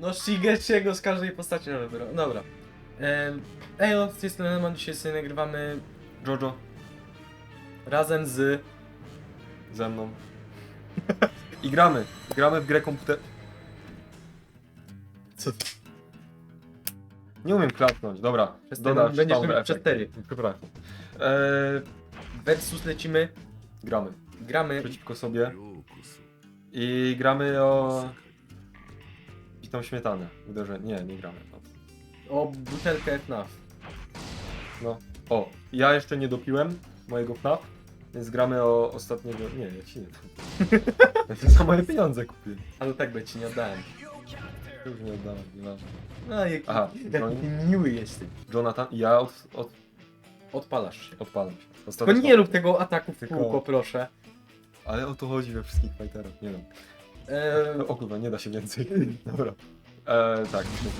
No Shigeciego z każdej postaci na wybrał. Dobra. Em, Ejo, z tej strony Lemon, dzisiaj sobie nagrywamy Jojo. Razem z... ze mną. I gramy. Gramy w grę komputer. Co? Nie umiem klatnąć, dobra. Przez Dodasz ten- będziesz effect. przez. Przepraszam. Eee, Versus lecimy. gramy. Gramy. Przeciwko sobie. I gramy o... Bitą śmietanę. Uderzenie. Nie, nie gramy. O butelkę FNAF. no. O, ja jeszcze nie dopiłem mojego FNAF, więc gramy o ostatniego... Nie, ja ci nie dam. Ja to za moje pieniądze kupiłem. Ale tak by ci nie oddałem. Już nie oddałem, nieważne. No jaki, Aha, jaki ty miły jesteś. Jonathan, ja od, od, Odpalasz się. odpalam się. Tylko nie rób tego ataku w Tylko- kółko, proszę. Ale o to chodzi we wszystkich fighterach, nie wiem. Eee, O kurwa, nie da się więcej. Dobra. E, tak, że...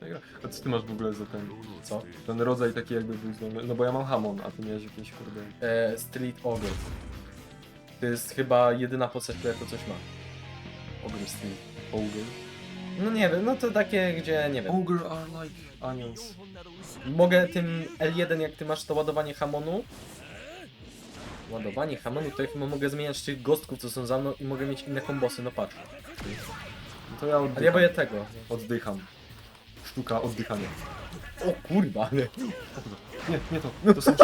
Dobra. A co ty masz w ogóle za ten, co? ten rodzaj taki jakby był znany? No bo ja mam Hamon, a ty miałeś jakiś kurde... Eee, Street Ogre. To jest chyba jedyna postać, która to coś ma. Ogre Street. Ogre. No nie wiem, no to takie, gdzie nie wiem. Ogre are like onions. Mogę tym L1, jak ty masz to ładowanie hamonu. Ładowanie hamonu, to ja chyba mogę zmieniać tych gostków, co są za mną i mogę mieć inne kombosy, no patrz. No to ja oddycham. Ale ja boję tego. Oddycham. Sztuka oddychania. O kurwa, ale... Nie, nie to. To są...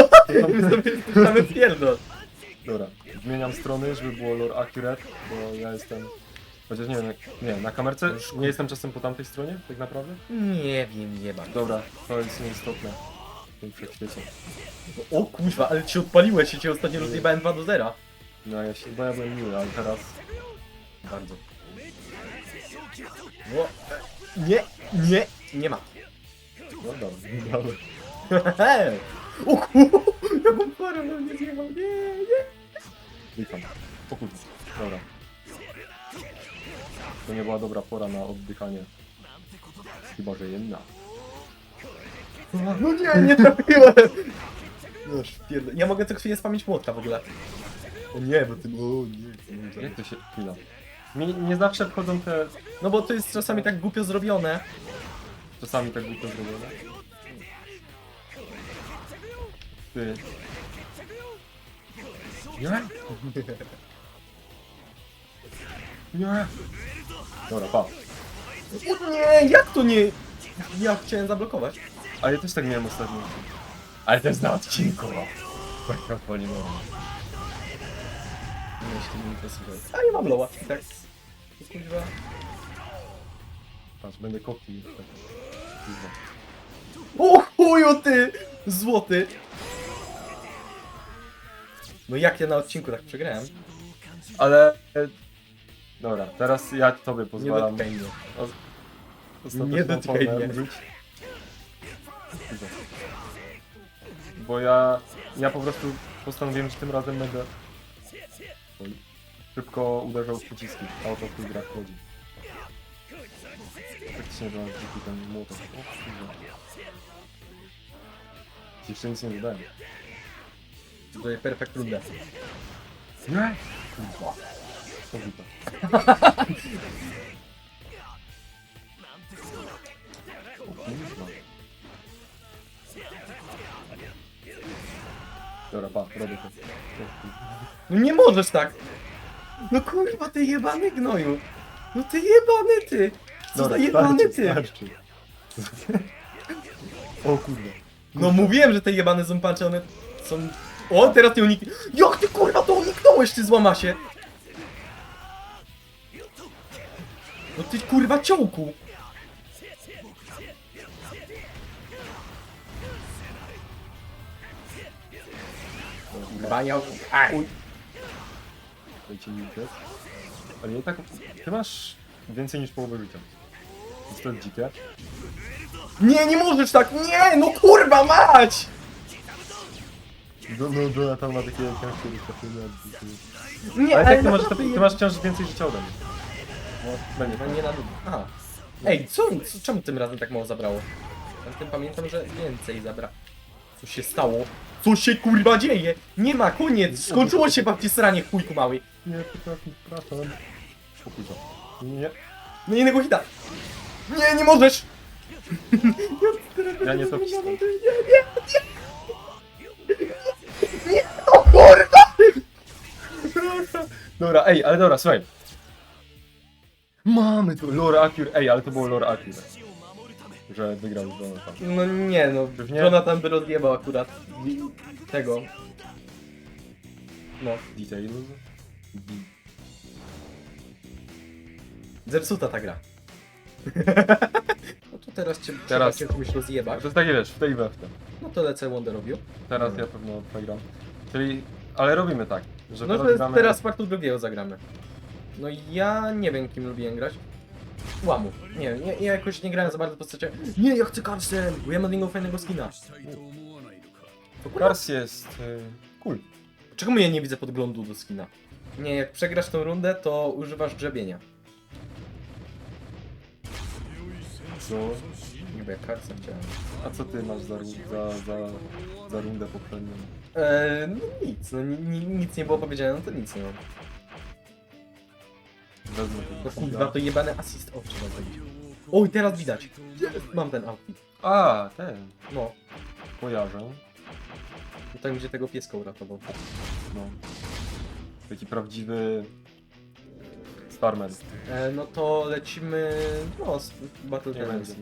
To pierdol. Dobra, zmieniam strony, żeby było lore accurate, bo ja jestem... Chociaż nie wiem, jak... nie, na kamerce nie jestem czasem po tamtej stronie, tak naprawdę? Nie wiem, nie ma. Dobra, to jest nieistotne O kurwa, ale ci odpaliłeś się, cię ostatnio rozjebałem 2 do 0. No ja się, bo ja byłem miły, ale teraz bardzo. O, nie, nie, nie ma. No dobra, dobra. o kurwa, jaką parę na mnie zjechał, nie, nie. Witam. O kurde, dobra. To nie była dobra pora na oddychanie. Chyba, że jedna. No nie, nie trafiłem. No pierdol. Ja mogę co chwilę spamić młotka w ogóle. O nie, bo ty... O nie. Jak to się... Chwila. Mi nie zawsze wchodzą te... No bo to jest czasami tak głupio zrobione. Czasami tak głupio zrobione. Ty. Nie? Nie. Dobra, pa. O nie, jak to nie? Ja chciałem zablokować. A ja też tak miałem ostatnio. Ale to jest na odcinku. Tak odpalimy. Nie, się nie interesuje. A ja mam loła. Tak. Kurwa. Patrz, będę kopił jeszcze. Kurwa. O chuju ty! Złoty! No jak ja na odcinku tak przegrałem? Ale... e, Dobra, teraz ja tobie Nie pozwalam. dotykaj mnie. ostateczną nie dotykaj formę mnie. Bo ja... Ja po prostu postanowiłem, że tym razem będę... Szybko uderzał w przyciski, a o to w tych grach chodzi. Faktycznie, że mam zwykły ten młotek. Jeszcze nic nie dodałem. Jest perfekt rundę. Nie! Kurwa. To Dobra, pa, robię to. No nie możesz tak! No kurwa, ty jebany gnoju! No ty jebany ty! Co za jebany ty! starczy. O kurwa. No mówiłem, że te jebane ząpacze, one są... O, teraz nie uniknij... Jak ty kurwa to uniknąłeś, ty złamasie! No ty kurwa ciołku! Kurwa, ja... Aj. Dajcie mi uciec. Ale nie tak... Ty masz więcej niż połowę życia. Jest to dzikie. Nie, nie możesz tak! Nie, no kurwa mać! No, no Jonathan ma takie ciężkie doświadczenie. Nie, Ale tak ty masz, naprawdę ty, ty masz wciąż więcej życia ode mnie. No, będzie. No nie na dół. Aha. Ej, co, co, czemu tym razem tak mało zabrało? Ja tym pamiętam, że więcej zabra. Co się stało? Co się kurwa dzieje? Nie ma, koniec! Skończyło się babci sranie, chujku mały. Nie, przepraszam, przepraszam. O kurwa. Nie, No innego hita. Nie, nie możesz! ja nie to wcisnę. Nie, o kurwa! Dobra, ej, ale dobra, słuchaj. Mamy to, Lore Acure, ej, ale to było Lore Acure. Że wygrał z Jonathan. No nie no, Pewnie. Jonathan by rozjebał akurat tego. No, Details. zepsuta ta gra. No to teraz cię Teraz- teraz cię komuś rozjebać. to jest takie wiesz, w tej we w tym. No to lecę Wonder Review. Teraz ja pewno przegram. Czyli, ale robimy tak, że No teraz to gramy... teraz drugiego zagramy. No i ja nie wiem kim lubiłem grać. Łamu. Nie wiem, ja, ja jakoś nie grałem za bardzo w postacie. Nie, ja chcę Carsen, bo ja mam innego fajnego skina. To Kars jest... y, cool. Czemu ja nie widzę podglądu do skina? Nie, jak przegrasz tą rundę, to używasz grzebienia. No. Niby jak Carsen chciałem. A co ty masz za, ru- za, za, za rundę poprzednią? Eee, no nic, no ni, ni, nic nie było powiedziane, no to nic nie mam. Wezmę No kurwa, to jebany assist. O, trzeba zrobić. Oj, teraz widać. Mam ten outfit. A, ten. No, Kojarzę. to ten gdzie tego pieska uratował. No. Taki prawdziwy... Starman. E, no to lecimy, no, z Battle Nie Tendency.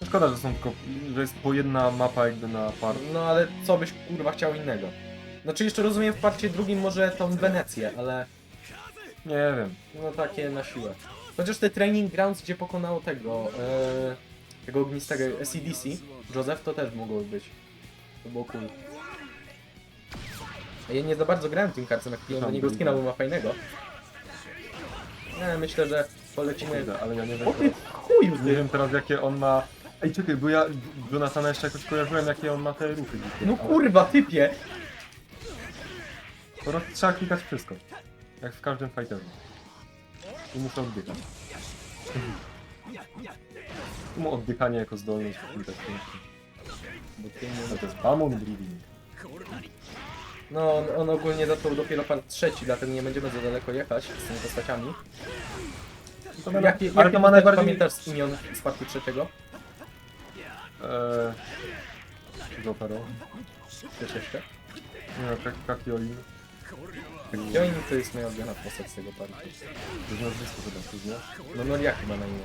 No Szkoda, że są tylko, że jest po jedna mapa jakby na par. No ale co byś kurwa chciał innego? Znaczy jeszcze rozumiem w parcie drugim może tą Wenecję, ale Nie wiem. no takie na siłę. Chociaż te training grounds, gdzie pokonało tego, e, tego ognistego SEDC, Joseph, to też mogło być. To było cool. A ja nie za bardzo grałem tym karcem, jak piłem do niego skina, bo ma fajnego. Nie, myślę, że polecimy... Kurde, ale ja nie wiem O ty chuju, nie ty! wiem teraz jakie on ma... Ej, czekaj, bo ja Jonathana jeszcze jakoś kojarzyłem jakie on ma te ruchy. dzikie. No Ale kurwa, typie! Po prostu trzeba klikać wszystko. Jak w każdym fighterze. I muszę oddychać. Mu oddychanie jako zdolność klikać pięknie. Bo. No to jest Bamon Breathing. No, on, on ogólnie zaczął dopiero part trzeci, dlatego nie będziemy za daleko jechać z tymi postaciami. To ma, Jakie, ale jakie to ma najbardziej... pamiętasz z imion z partu trzeciego? Eee... Zopero. Coś jeszcze? Nie Kakiolin. Join to jest moja ulubiona postać z tego. To jest nazwisko chyba, znasz? No Noriaki ma na imię.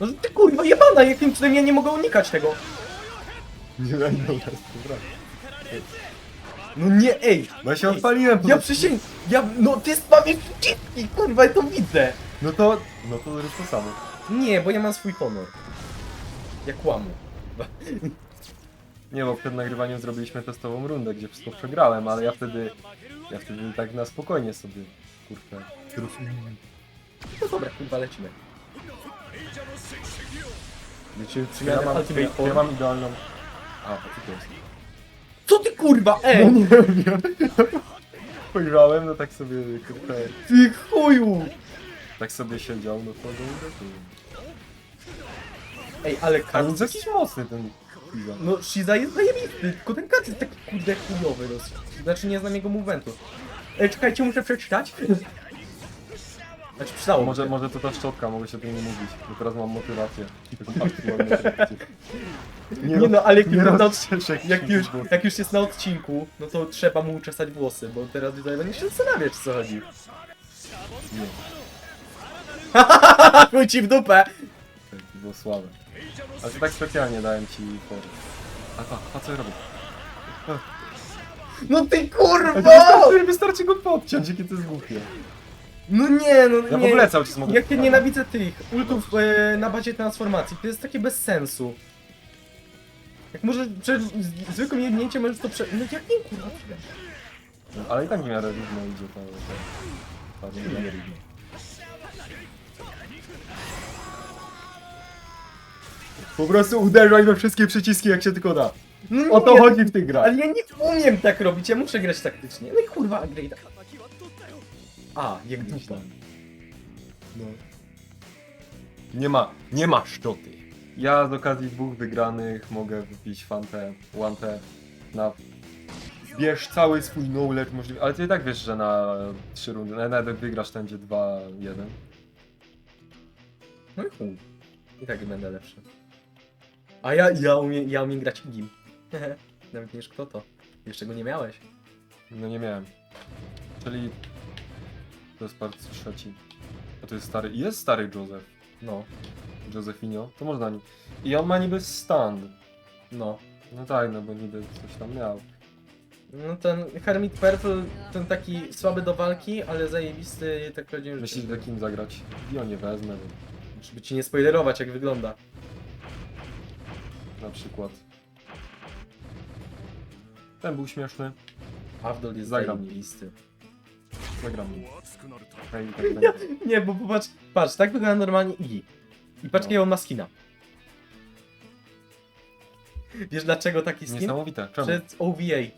No ty kurwa jebana, jakim cudem ja nie mogę unikać tego? Nie no to jest dobra. No nie, ej! No ja się odpaliłem po Ja prostu. przysięgam, ja, no ty jest pamięć dziwki, kurwa, ja to widzę! No to... No to jest to samo. Nie, bo ja mam swój honor. Jak łamu. Nie, bo przed nagrywaniem zrobiliśmy testową rundę, gdzie wszystko przegrałem, ale ja wtedy... Ja wtedy tak na spokojnie sobie... Kurczę... No dobra, kurwa, lecimy. Wiecie, Przemiana ja mam, Ultimate ja, mam idealną... A, co to jest? Co ty kurwa, ej! No nie wiem. Spojrzałem, no tak sobie, kurczę, Ty chuju! tak sobie siedział, no to go uderzył. Ej, ale Ale Kaz... on jest jakiś mocny ten Shiza. No, Shiza jest zajebisty, tylko ten Kaz jest taki kurde chujowy dosyć. Znaczy nie znam jego movementu. Ej, czekajcie, muszę przeczytać. Znaczy przydało Może, mi się. może to ta szczotka, mogę się tym nie mówić, bo teraz mam motywację. Taką aktualną motywację. Nie no, ale jak nie już, na, jak, już, bo- jak już jest na odcinku, no to trzeba mu uczesać włosy, bo teraz tutaj będzie się zastanawiać, co chodzi. Nie, Chuj ci w dupę! to było słabe. Ale to tak specjalnie dałem ci for. A, a, a co ja robię? No ty Ale kurwa! Wystarczy, wystarczy go podciąć, jakie to jest głupie. No nie, no Ja w nie. ogóle cały czas mogę... Jak ja nienawidzę tych ultów e, na bazie transformacji, to jest takie bez sensu. Jak możesz, przed z- zwykłym jednięciem możesz to prze... No jak nie kurwa? No, Ale i tak w miarę równo idzie to... to, to nie równo. Po prostu uderzaj we wszystkie przyciski jak się tylko da. No O to nie, chodzi w tych grach. Ale ja nie umiem tak robić, ja muszę grać taktycznie. No i kurwa, graj tak. A, jak myślę. No. Nie ma, nie ma szczoty. ja z okazji dwóch wygranych mogę wypić fantę, łantę na... Bierz cały swój knowledge możliwy, ale ty i tak wiesz, że na trzy rundy, na- nawet jak wygrasz będzie 2-1. No i chuj. I tak będę lepszy. A ja, ja umiem, ja umiem grać Igim. Nawet nie wiesz kto to. Jeszcze go nie miałeś. No nie miałem. Czyli... To jest part trzeci. A to jest stary, jest stary Joseph. No, Josefinho, to można nim. I on ma niby stand. no. No tak, no bo niby coś tam miał. No ten Hermit Purple, ten taki słaby do walki, ale zajebisty, tak powiedziałem, że... Myślisz, że kim zagrać? I on nie wezmę, bo Żeby ci nie spoilerować jak wygląda. Na przykład. Ten był śmieszny. Avdol jest Zagram. zajebisty. Zagram nim. Hej, tak będzie. Nie, bo popatrz, patrz, tak wygląda normalnie Iggy. I patrz, No. jakiego on ma skina. Wiesz dlaczego taki skin? Niesamowite. Czemu? Przed OVA. Yy,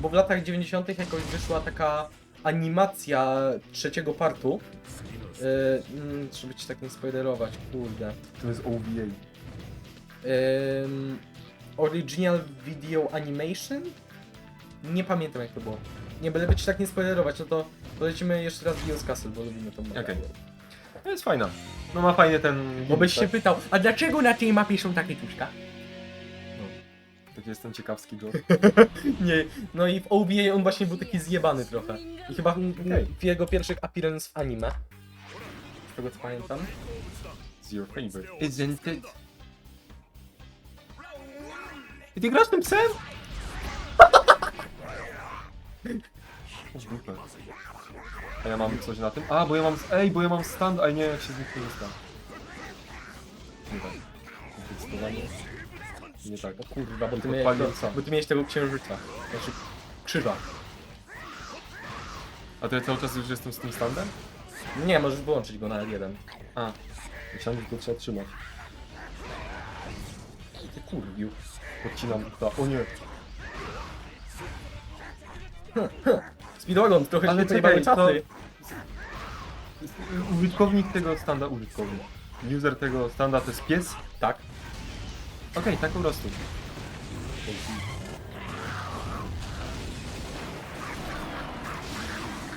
bo w latach 90. jakoś wyszła taka animacja trzeciego partu. Yy, mm, żeby ci tak nie spoilerować, kurde. To jest OVA. Ym, original Video Animation? Nie pamiętam jak to było. Nie, byle ci tak nie spoilerować, no to polecimy jeszcze raz Bio's Castle, bo lubimy tą mapę. Okej. No jest fajna. No ma fajnie ten... Bo byś się tak? pytał, a dlaczego na tej mapie są takie tuszka? Tak jestem ciekawski Joe. Nie, no i w OVA on właśnie był taki zjebany trochę. I chyba Okej. w jego pierwszych appearance w anime. Z tego co pamiętam. It's your favorite. Isn't it? I ty grasz tym psem? Chodź dupę. A ja mam coś na tym? A, bo ja mam... Ej, bo ja mam stand, a nie, jak się z nich korzysta. Nie tak. Zdecydowanie. Nie tak. O kurwa, bo ty, miałeś, sam. bo ty miałeś tego księżyca. Znaczy krzyża. A ja cały czas już jestem z tym standem? Nie, możesz wyłączyć go na L1. A. Myślałem, że to trzeba trzymać. Ty kurwił. Odcinam ta. O nie. Speedwagon, trochę Ale się czekaj, to- czasy. Użytkownik tego standa, użytkownik. User tego standa to jest pies? Tak. Okej, tak po prostu.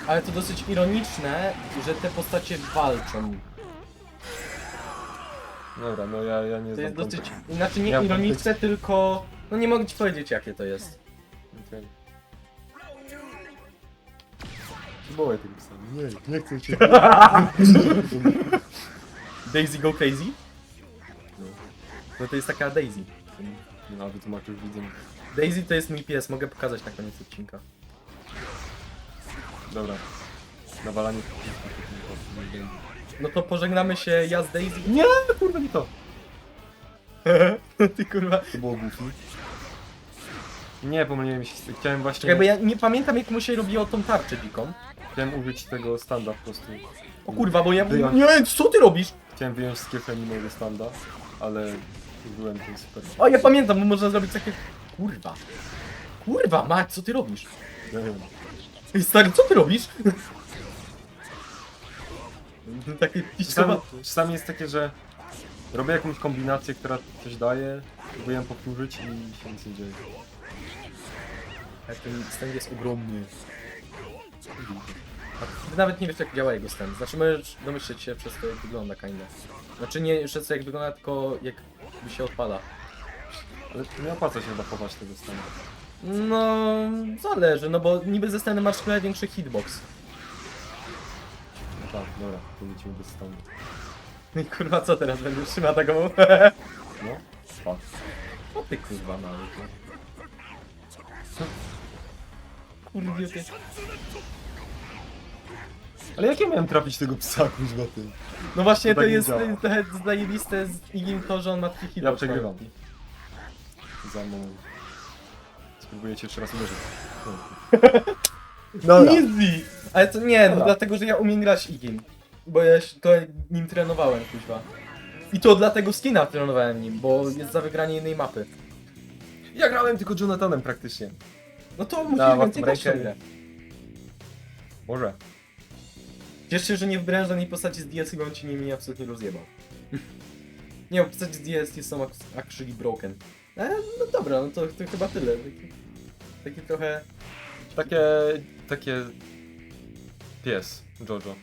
Ale to dosyć ironiczne, że te postacie walczą. Dobra, no ja, ja nie To znam jest dosyć, kontekstu. znaczy nie Ja- ironiczne, tylko... No nie mogę ci powiedzieć jakie to jest. Okej. Wołaj tego psa. Nie, nie chcę cię. Daisy Go Crazy? No to jest taka Daisy. No, a wytłumaczysz widzę. Daisy to jest mój pies, mogę pokazać na koniec odcinka. Dobra. Nawalanie. No to pożegnamy się ja z Daisy. Nie, kurwa nie to. Ty kurwa. To było goofy. Nie, pomyliłem się. Chciałem właśnie... Czekaj, bo ja nie pamiętam jak mu się robiło tą tarczę dziką. Chciałem użyć tego standa po prostu. O kurwa, bo ja... Wyjąć. Nie, co ty robisz? Chciałem wyjąć z kiefem mojego standa, ale byłem tym super. O, ja pamiętam, bo można zrobić takie... Kurwa. Kurwa, Mać, co ty robisz? Ja wiem. Ej, stary, co ty robisz? Takie Czasami, czasami jest takie, że robię jakąś kombinację, która coś daje, próbuję ją powtórzyć i się nic nie dzieje. Ale ten stand jest ogromny. A ty nawet nie wiesz jak działa jego stand. Znaczy możesz domyśleć się przez to jak wygląda kinda. Znaczy nie przez to jak wygląda, tylko jak by się odpala. Ale nie opłaca się chyba chować tego stanu. No, zależy, no bo niby ze standem masz trochę większy hitbox. Tak, dobra, to lecimy bez stanu. No i kurwa co teraz, będę trzymał taką... No, fuck. O ty kurwa mały. Kurwa ty. Ale jak ja miałem trafić tego psa, kuźwa, ty? No właśnie To to tak nie jest działa. trochę zajebiste z Igim to, że on ma taki hitbox. przegrywam. Za moment. Spróbuję cię jeszcze raz uderzyć. Easy! Ale to nie, no Dobra. dlatego, że ja umiem grać Igim. Bo ja się to nim trenowałem, kuźwa. I to dlatego skina trenowałem nim, bo jest za wygranie innej mapy. Ja grałem tylko Jonathanem praktycznie. No to musisz własną więcej grać. Może. Cieszę się, że nie wybrałem żadnej postaci z DLC, bo on ci nimi absolutnie rozjebał. Nie, bo postacie z DST są ac- actually broken. E, no dobra, no to, to chyba tyle. Taki, taki trochę... Takie, takie... Pies, Jojo.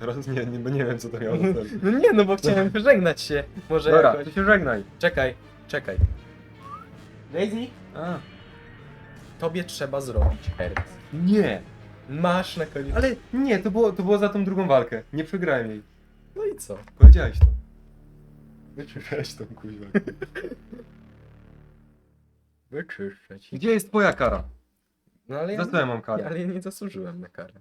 Teraz nie, nie, bo nie wiem co to miało na celu. No nie, no bo chciałem pożegnać się. Może Dobra, jakoś... to się żegnaj. Czekaj, czekaj. Daisy, A, tobie trzeba zrobić herc. nie. Masz na koniec... Ale nie, to było, to było za tą drugą walkę. Nie przegrałem jej. No i co? Powiedziałeś to. Wyczyszczałeś tą kuźwę. Wyczyszczę ci. Gdzie jest twoja kara? No ale ja, Za co ja mam karę? ale ja nie zasłużyłem na karę.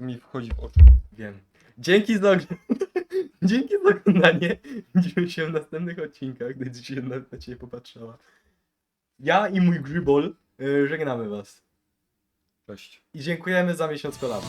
Mi wchodzi w oczy. Wiem. Dzięki za Dzięki za oglądanie. Widzimy się w następnych odcinkach, gdy dzisiaj na, na ciebie popatrzała. Ja i mój grzybol y, żegnamy was. Cześć. I dziękujemy za miesiąc kolabu.